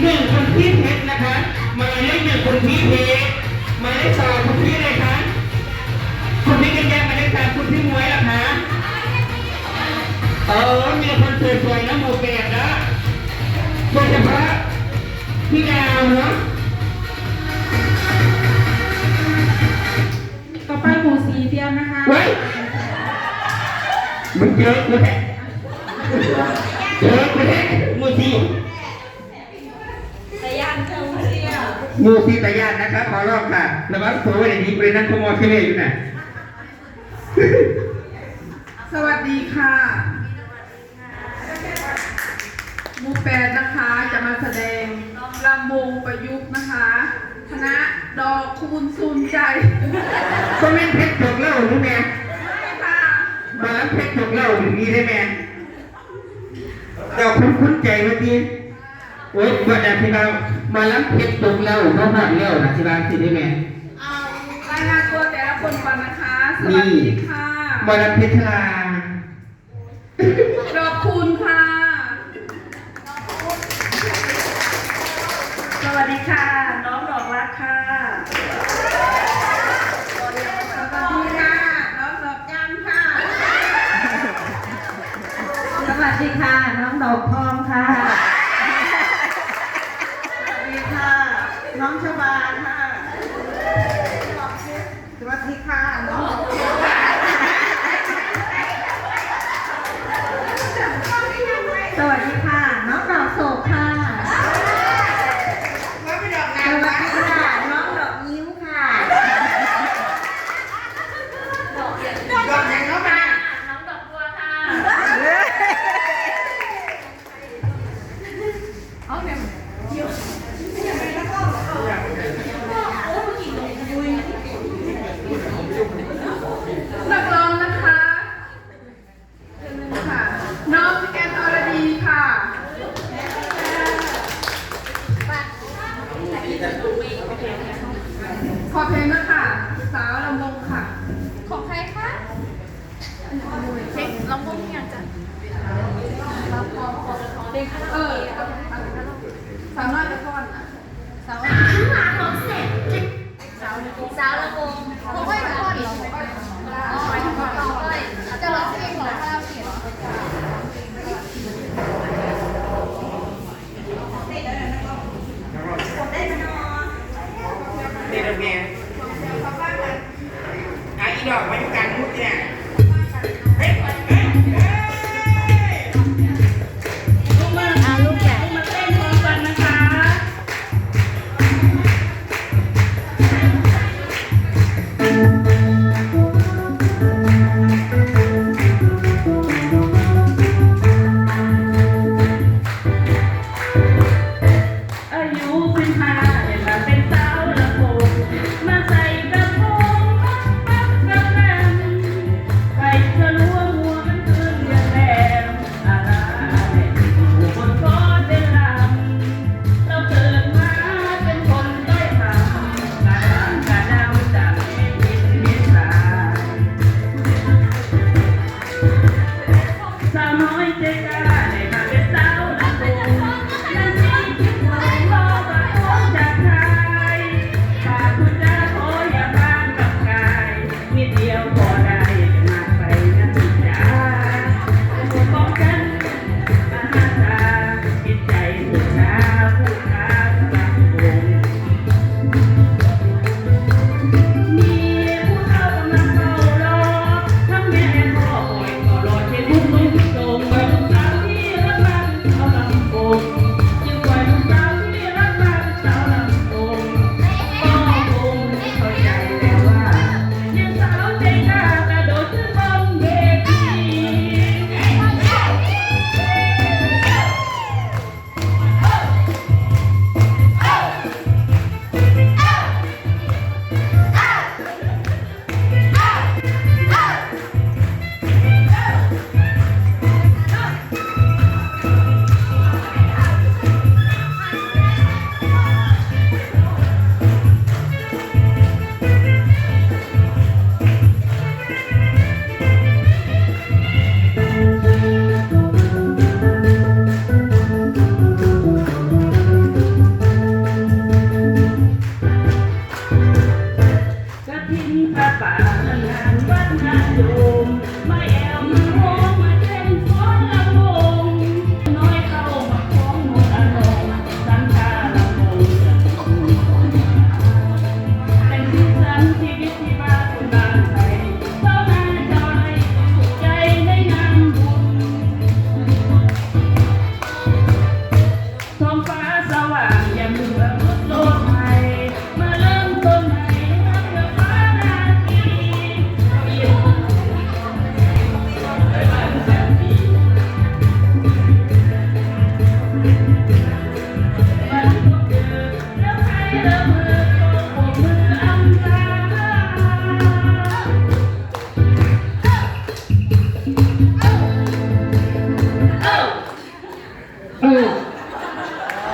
หนึ่งคุณพี่เพชรนะคะหมายเลขหนึ่งคุณพี่เพชรหมายเลขสองคุณพี่อะไรคะคุณพี่กันแย้มหมายเลขสามคุณพี่มวยเหรอคะเออมีคนสวยๆนะหมูแปดนะโดยเฉพาะพี่ดาวเนาะต่อไปหมู่สีเตรียมนะคะเฮ้ยมันเยอะเลยเยอะเลยมูซีสยันเจ้าเสียมูซีตายานนะคะขอรอบค่ะระวังตัวไว้ในนี้เป็นนักขโมยขึ้เลยอยู่น่ะสวัสดีค่ะมูแปดนะคะจะมาแสดงลำวงประยุกต์นะคะคณะดอกคูณซูนใจก็แม่นเพชรตกเล่าหรือแม่ค่ะมาแล้วเพชรตกเล่าอย่างนี้ได้แม่เดี๋ยวคุณคุ้นใจเมื่อกี้ โอ๊ยว่าแต่ที่เรามาแล้วเพชรตกเหล่าก็หอดเหล่านะที่บ้านสิได้แม่เอารายงานตัวแต่ละคนก่อนนะคะ สวัสดีค่ะมาแล้วเพชรลาดอกคูณค่ะ สวัสดีค่ะ น้องดอกรักค่ะ สวัสดีค่ะ น้องดอกโศกค่ะว่ไปดอกสนางวัสฟ้าดีค่ะ น้องดอกยิ้วค่ะ ดอกไหน เพลงคารอเกะเอาเอสาวน้อยะก้อนะสาวหมาของเสร็จสาวตะก้อนสาวละกงเขาก็ตะก้อนเหรอเขม่ต้อจะรองเพงเหรอคาราโอเกะเหรอได้ไหมเนาะเด็ออีดอกไม่ Bye-bye.